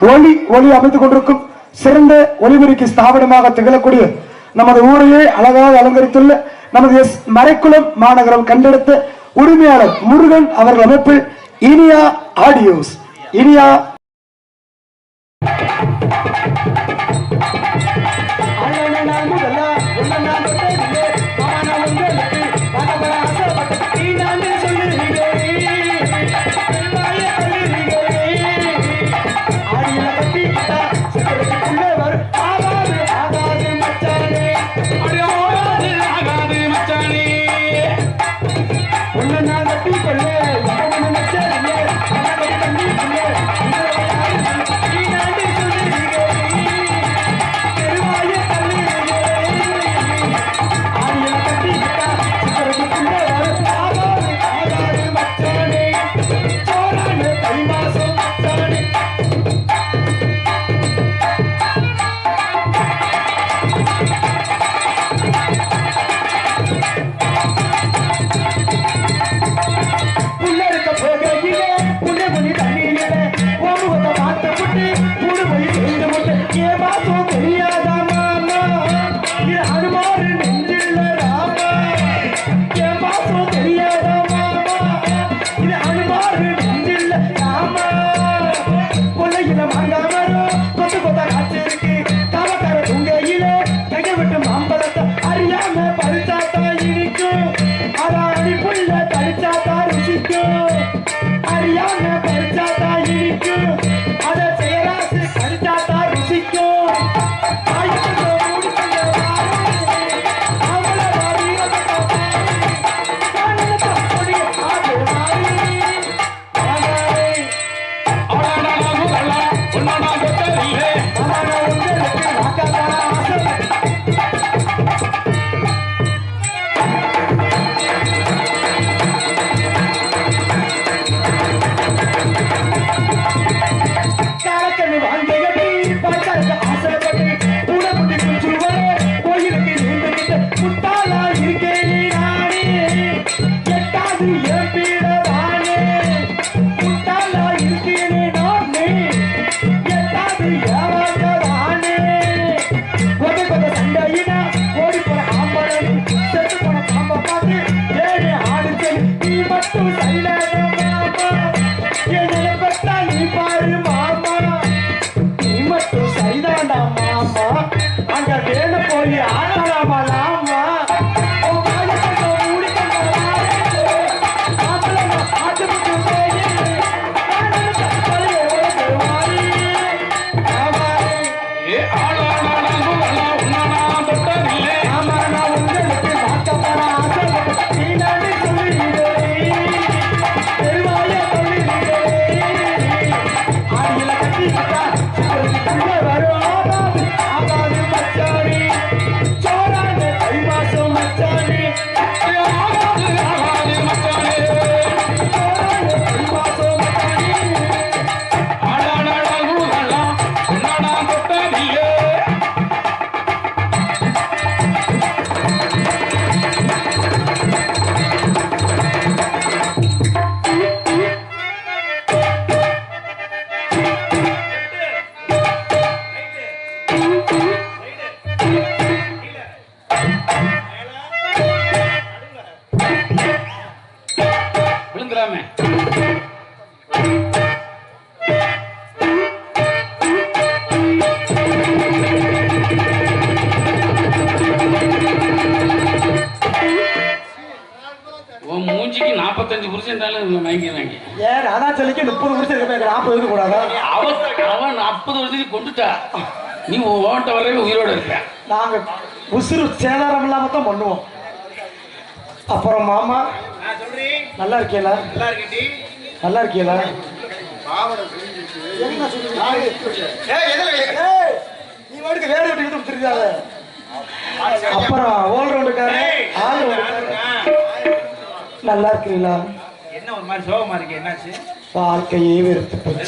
ஒளி ஒளி அமைத்துக் கொண்டிருக்கும் சிறந்த ஒளிபெருக்கி ஸ்தாபனமாக திகழக்கூடிய நமது ஊரையே அழகாக அலங்கரித்துள்ள நமது எஸ் மறைக்குளம் மாநகரம் கண்டெடுத்த உரிமையாளர் முருகன் அவர்கள் அமைப்பில் இனியா ஆடியோஸ். இனியா ஏன் ராதாச்சலிக்கு முப்பது வருஷம் இருக்க நாற்பது இருக்க கூடாதா அவன் அவன் நாற்பது வருஷத்துக்கு கொண்டுட்டா. நீ ஓட்ட வரவே உயிரோட இருப்ப. நாங்க உசுறு சேதாரம் இல்லாம தான் பண்ணுவோம். அப்புறம் மாமா நல்லா இருக்கீங்களா? நல்லா இருக்கீங்களா? என்ன சொல்றீங்க? ஏய், நீ வாட்டுக்கு வேற விட்டு இழுத்து விட்டுருக்காத. அப்புறம் ஓல் ரவுண்டுக்காரு ஆல் நல்லா இருக்கிறீங்களா என்ன ஒரு மாதிரி சோகமா இருக்கு? என்னாச்சு? வாழ்க்கையே வெறுத்து போச்சு.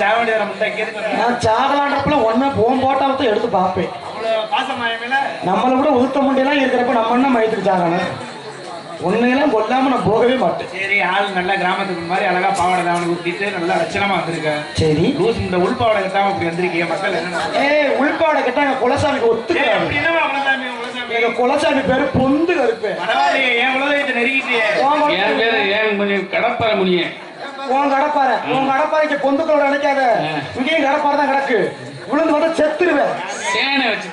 சாக வேண்டியது நம்ம நான் சாகலான்றப்பல ஒன்னா போன் போட்டாவை தான் எடுத்து பார்ப்பேன். நம்மளை விட உளுத்த முண்டையெல்லாம் இருக்கிறப்ப நம்ம என்ன மயத்துக்கு சாகணும்? உன்னையெல்லாம் கொல்லாம நான் போகவே மாட்டேன். சரி ஆள் நல்லா கிராமத்துக்கு மாதிரி அழகா பாவாடை தாவணி ஊத்திட்டு நல்லா லட்சணமா வந்திருக்க. சரி. லூஸ் இந்த உள்பாவாடை கட்டாம இப்படி வந்திருக்கீங்க மக்கள் என்ன ஏய் உள்பாடை கேட்டா எங்க குலசாமிக்கு ஏய், ஒத்துக்கிறாங்க. எங்க குலசாமி பேரு பொந்து கருப்பேன் பரவாயில்லையே, என் குலதெய்வத்தை நெருங்கிட்டியே. என் பேரு ஏன் கொஞ்சம் கடப்பார முடியும் உன் உன் கடப்பாறைக்கு பொந்துக்களோட நினைக்காத இங்கேயும் கடப்பாறை தான் கிடக்கு. விழுந்து வந்து செத்துருவேன். சேனை வச்சு.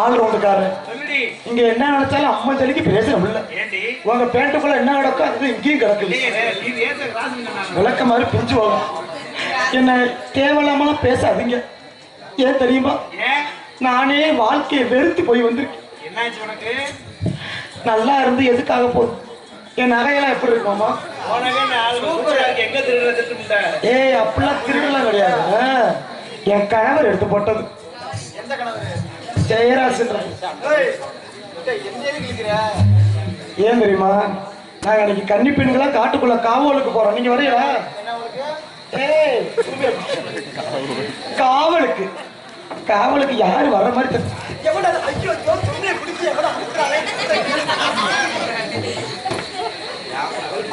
ஆள். இங்க என்ன நினைச்சாலும் அம்மா பேசுற முடியல? உங்க பேண்ட்டுக்குள்ள என்ன கிடக்கோ அது இங்கேயும் சொன்னாங்க. விளக்க மாதிரி பிரிஞ்சு என்ன தேவையில்லாமலாம் பேசாதீங்க. ஏன் தெரியுமா? நானே வாழ்க்கையை வெறுத்து போய் வந்திருக்கேன். என்னாச்சு உனக்கு? நல்லா இருந்து எதுக்காக போகுது என் நகையெல்லாம் எப்படி இருக்குமாமா? ஏய் அப்படிலாம் திருடலாம் கிடையாது. என் கணவர் எடுத்து போட்டது. ஜெயராஜ் ஏன் தெரியுமா? நாங்க இன்னைக்கு கன்னி பெண்களா காட்டுக்குள்ள காவலுக்கு போறோம் நீங்க வரையா ஏய் காவலுக்கு. காவலுக்கு யாரு வர்ற மாதிரி தெரியல. எவன்டா அது? ஐயோ, ஐயோ, துணியை பிடிச்சு எவன்டா அமுக்குறானே?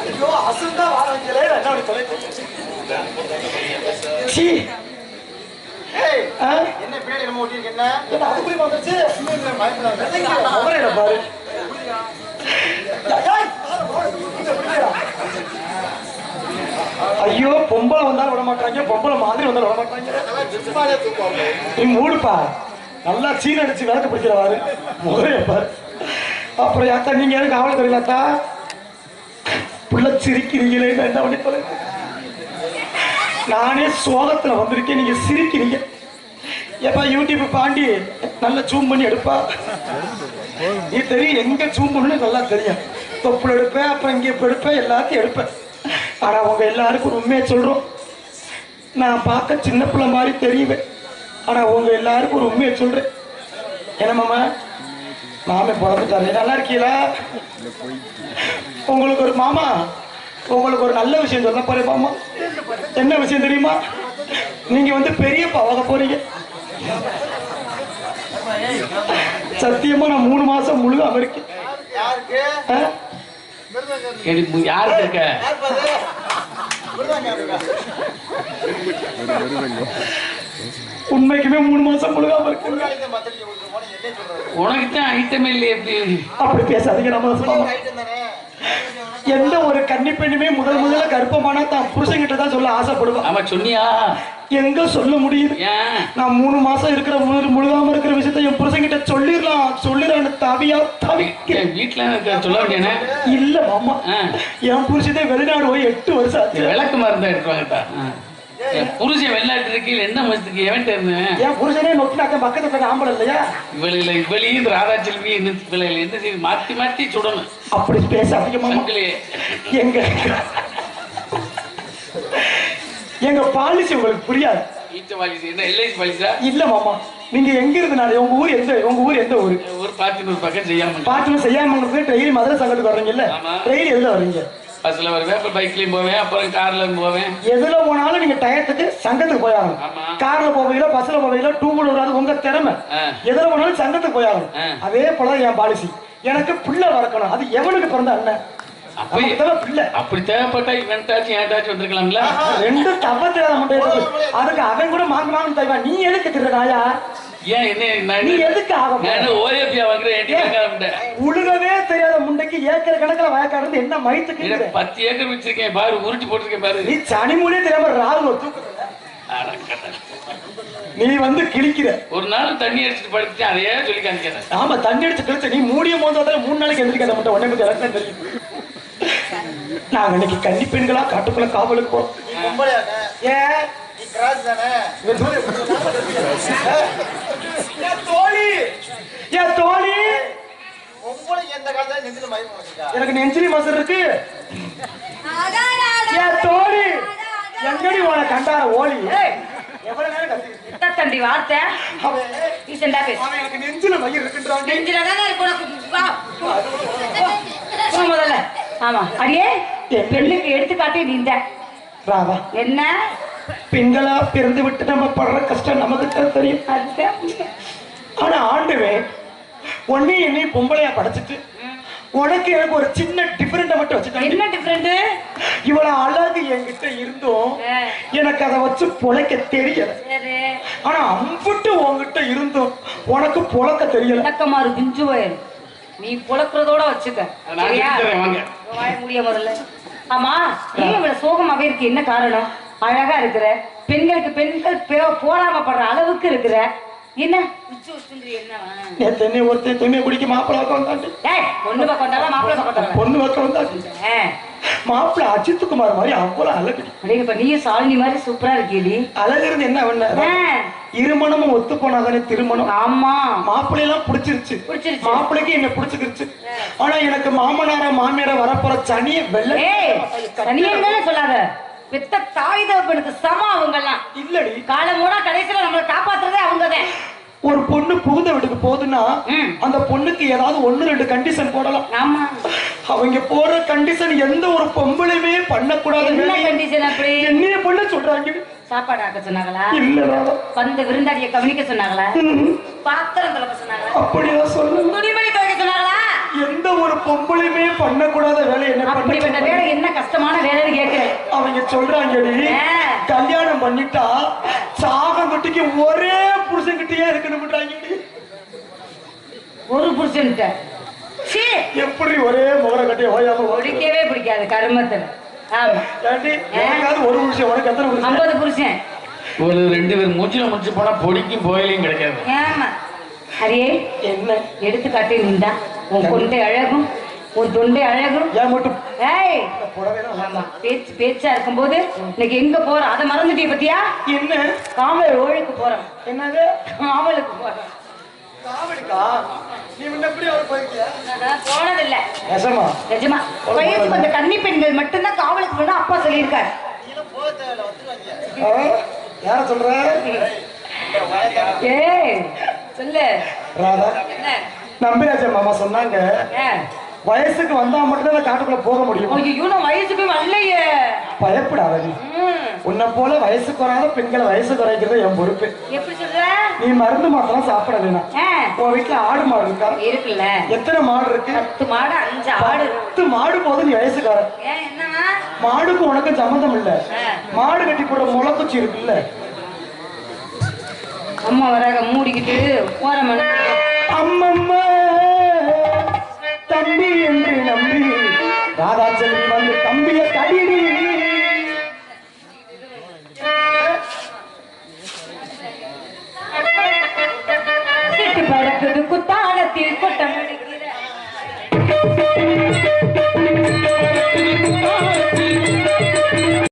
ஐயோ, அசுந்தா வாழ வைக்கலே, என்ன தொலைச்சு? சீ. ஆ? என்ன, அதுக்குள்ளே வந்துருச்சு? முகரையில பாரு. ஐயோ பொம்பளை வந்தாலும் விட மாட்டாங்க பொம்பளை மாதிரி வந்தாலும் விட மாட்டாங்க நீ மூடுப்பா. நல்லா சீன் அடிச்சு விளக்கு பிடிக்கிறவாரு முகரைய அப்புறம் யாத்தா நீங்க எனக்கு ஆவல் தெரியலாத்தா புள்ள சிரிக்கிறீங்களே என்ன பண்ணி தொலை? நானே சோகத்துல வந்திருக்கேன் நீங்க சிரிக்கிறீங்க. ஏப்பா யூடியூப் பாண்டி நல்லா ஜூம் பண்ணி எடுப்பா. நீ தெரியும் எங்க ஜூம் பண்ணு நல்லா தெரியும். தொப்புள் எடுப்பேன் அப்புறம் இங்கே இப்ப எடுப்பேன் எல்லாத்தையும் எடுப்பேன். ஆனா உங்க எல்லாருக்கும் உண்மையை சொல்றோம். நான் பார்க்க சின்ன பிள்ளை மாதிரி தெரியுவேன் ஆனா உங்க எல்லாருக்கும் ஒரு உண்மையை சொல்றேன். என்ன மாமே? பிறந்துட்டாரு நல்லா இருக்கீங்களா? உங்களுக்கு ஒரு மாமா? உங்களுக்கு ஒரு நல்ல விஷயம் சொல்ல போறேன் மாமா. என்ன விஷயம் தெரியுமா? நீங்க வந்து பெரிய பாவாக போறீங்க. சத்தியமா நான் மூணு மாசம் முழுகாம இருக்கேன். யாருக்கு இருக்க உண்மைக்குமே மூணு மாசம் முழுகாம இருக்கேன் உனக்கு தான் ஐட்டம் இல்லையே எப்படி அப்படி பேசாதீங்க நம்ம மாமா எந்த ஒரு கன்னி பெண்ணுமே முதல் முதல்ல கர்ப்பமானா தான். புருஷன்கிட்ட தான் சொல்ல ஆசைப்படுவா. ஆமா சொன்னியா? எங்க சொல்ல முடியுது? நான் மூணு மாசம் இருக்கிற முழு முழுகாம இருக்கிற விஷயத்த என் புருஷன்கிட்ட சொல்லிடலாம். சொல்லிடலான்னு தவியா தவிக்கிறேன் வீட்டுல சொல்ல வேண்டியனே? இல்ல மாமா. என் புருஷனே வெளிநாடு போய் எட்டு வருஷம் விளக்கு மருந்தா எடுத்துவாங்கட்டா. என் புருஷன் வெளிநாட்டு இருக்கையில் என்ன மசத்துக்கு எவன்ட்ட இருந்தேன் என் புருஷனே நொட்டினாக்க பக்கத்துல போய் ஆம்பளை இல்லையா? இவளில இவளையும் இந்த ராதாச்செல்வி என்ன இவளையில என்ன செய்யுது மாத்தி மாத்தி சுடணும். அப்படி பேசாதீங்க மாமா சங்கிலியே. எங்க எங்க பாலிசி உங்களுக்கு புரியாது. ஈச்ச பாலிசி என்ன? எல்ஐசி பாலிசா இல்ல மாமா. நீங்க எங்க இருந்தனால உங்க ஊர் எந்த உங்க ஊர் எந்த ஊரு? ஒரு பாத்தி ஒரு பக்கம் செய்யாம பாட்டுல செய்யாம டெய்லி மதுரை சங்கத்துக்கு வர்றீங்கல்ல. டெய்லி எதுல வர்றீங்க? பஸ்ல வருவேன் அப்புறம் பைக்லயும் போவேன் அப்புறம் கார்ல போவேன். எதுல போனாலும் நீங்க டயத்துக்கு சங்கத்துக்கு ஆமா. கார்ல போவீங்களா பஸ்ல போவீங்களா டூ வீலர் அது உங்க திறமை. எதுல போனாலும் சங்கத்துக்கு ஆ. அதே போலதான் என் பாலிசி எனக்கு பிள்ளை வளர்க்கணும். அது எவனுக்கு பிறந்த அண்ணன்? அப்ப நமக்கு தேவை பிள்ளை. அப்படி தேவைப்பட்டா இவன்ட்டாச்சும் ஏன்ட்டாச்சும் வந்திருக்கலாம்ல? ரெண்டும் தப்ப மட்டும் அதுக்கு அவன் கூட மாங்க மாங்க தருவான் நீ எதுக்கு திரு நாயா ஏன் என்ன நீ எதுக்கு ஆக? நான் ஓஏபியா வாங்குறேன் உழுகவே தெரியாத முண்டைக்கு ஏக்கர் கணக்குல வயக்காடு இருந்து என்ன மயத்துக்கு பத்து ஏக்கர் வச்சிருக்கேன் பாரு உருட்டி போட்டிருக்கேன் பாரு. நீ சனிமொழியே தெரியாம ராகுல தூக்கு அட கடவுளே. நீ வந்து கிழிக்கிற. ஒரு நாள் தண்ணி அடிச்சுட்டு படுத்துட்டு அதையே சொல்லி காமிக்கிறேன். ஆமா தண்ணி அடிச்சு கழிச்சு நீ மூடிய போது மூணு நாளைக்கு எந்திரிக்காத மட்டும் உடனே பத்தி எனக்கு தெரியும். நாங்க இன்னைக்கு கன்னி பெண்களா காட்டுக்குள்ள காவலுக்கு போறோம். ஏன் இவன் தூரம் என் தோழி என் தோழி எனக்கு நெஞ்சிலி மாசம் இருக்கு. என் தோழி எங்கடி உன கண்டார ஓலி? எவ்வளவு நேரம் தண்டி வார்த்தை. ரீசெண்டா பேசு. எனக்கு நெஞ்சில மயிர் இருக்குன்றான். நெஞ்சில தானே இருக்கு உனக்கு. முதல்ல. ஆமா. அடியே பெண்ணுக்கு எடுத்துக்காட்டே நீ இந்த. ராவா என்ன? பெண்களா பிறந்து விட்டு நம்ம படுற கஷ்டம் நமக்கு தான் தெரியும் ஆனா ஆண்டவே ஒன்னே என்னை பொம்பளையா படைச்சிட்டு உனக்கு எனக்கு ஒரு சின்ன டிஃபரெண்ட மட்டும் வச்சுட்டாங்க என்ன டிஃபரெண்ட் இவ்வளவு அழகு என்கிட்ட இருந்தும். எனக்கு அதை வச்சு பொழைக்க தெரியல. ஆனா அம்புட்டு உன்கிட்ட இருந்தும் உனக்கு பொழக்க தெரியல. விளக்கமாறு பிஞ்சு போயிரு. நீ புழக்கிறதோட வச்சுக்க. முடிய முதல்ல. ஆமா ஏன் இவ்வளவு சோகமாவே இருக்கு என்ன காரணம்? அழகா இருக்கிற பெண்களுக்கு பெண்கள் பே- போராமப்படுற அளவுக்கு இருக்கிற என்ன? என்னை? ஒருத்தன் துணியை குடிக்க மாப்பிள்ள பக்கம் ஏய் பொண்ணு பக்கம் வந்தாலும் மாப்பிள்ளை பக்கம் வந்தாலும் பொண்ணு பக்கம் வந்தாண்டி மாப்பிள்ள அஜித் குமார் மாதிரி அவ்வளவு அழகு அப்படிங்கப்ப நீயும் சாலினி மாதிரி சூப்பரா இருக்கீடி அழகு இருந்து என்ன பண்ண இருமணமும் ஒத்து போனாதானே திருமணம்? ஆமா. மாப்பிள்ளை எல்லாம் பிடிச்சிருச்சு. பிடிச்சிருச்சு. மாப்பிள்ளைக்கு என்ன பிடிச்சிருச்சு ஆனா எனக்கு மாமனார மாமியார வரப்போற சனிய வெள்ள ஏய் தனியன்னு சொல்லாத. பெத்த தாய் தகப்பனுக்கு சமம் அவங்க எல்லாம் இல்லடி. காலம் மூடா கடைசியில நம்மளை காப்பாத்துறதே அவங்கதான். ஒரு பொண்ணு புகுந்த வீட்டுக்கு போகுதுன்னா. அந்த பொண்ணுக்கு ஏதாவது ஒண்ணு ரெண்டு கண்டிஷன் போடலாம். ஆமா. அவங்க போடுற கண்டிஷன் எந்த ஒரு பொம்பளையுமே பண்ணக்கூடாது என்ன கண்டிஷன் அப்படி? என்னைய பண்ண சொல்றாங்க. சாப்பாடு ஆக்க சொன்னாங்களா? இல்ல ராதா. வந்த விருந்தாடிய கவனிக்க சொன்னாங்களா. பாத்திரம் துலக்க சொன்னாங்களா? அப்படியா சொல்லல துணிமணி துவைக்க சொன்னாங்களா எந்த ஒரு பொம்பளையுமே பண்ணக்கூடாத வேலை என்ன அப்படிப்பட்ட பண்ண வேலை என்ன கஷ்டமான வேலைன்னு கேட்கிறேன். அவங்க சொல்றாங்கடி. கல்யாணம் பண்ணிட்டா சாகம் கட்டிக்கு ஒரே புருஷன் கிட்டயே இருக்கணும்ன்றாங்கடி. ஒரு புருஷன்ட்ட சீ எப்படி ஒரே முகர கட்டி ஓயாம பிடிக்கவே பிடிக்காது கருமத்துல ஆமா. ஒரு புருஷன் உனக்கு எத்தனை புருஷன்? ஐம்பது புருஷன். ஒரு ரெண்டு பேர் மூச்சில முடிச்சு போனா பொடிக்கும் போயிலையும் கிடைக்காது. ஏமா அரியே என்ன? எடுத்து காட்டி நின்றா. உன் கொண்டை அழகும் உன் தொண்டை அழகும். ஏய் ஆமா பேச்சு பேச்சா இருக்கும்போது இன்னைக்கு எங்க போறோம் அதை மறந்துட்டிய பத்தியா? என்ன? காவல் ஓழுக்கு போறோம். என்னது? காவலுக்கு போறோம். போனதில்ல. நிஜமா? வயசுக்கு வந்த கன்னி பெண்கள் மட்டும்தான் காவலுக்கு போனா அப்பா சொல்லியிருக்காரு? யார சொல்ற? ஏய் சொல்லு. என்ன? நம்பிராஜன் மாமா சொன்னாங்க. வயசுக்கு வந்தா மட்டும்தான் காட்டுக்குள்ள போக முடியும். ஐயோ நான் வயசுக்கு வரலையே. பயப்படாத நீ. உன்னை போல வயசுக்கு வராத பெண்களை வயசு குறைக்கிறது என் பொறுப்பு. எப்படி சொல்ற? நீ மருந்து மாத்தலாம் சாப்பிட வேணாம். உன் வீட்டுல ஆடு மாடு இருக்கா? இருக்குல்ல. எத்தனை மாடு இருக்கு? பத்து மாடு அஞ்சு ஆடு. பத்து மாடு போது நீ வயசுக்கார மாடுக்கும் உனக்கும் சம்மந்தம் இல்ல. மாடு கட்டி போடுற முளைக்குச்சி இருக்குல்ல. அம்மா வராக மூடிக்கிட்டு ஓரமான அம்மம்மா தம்பி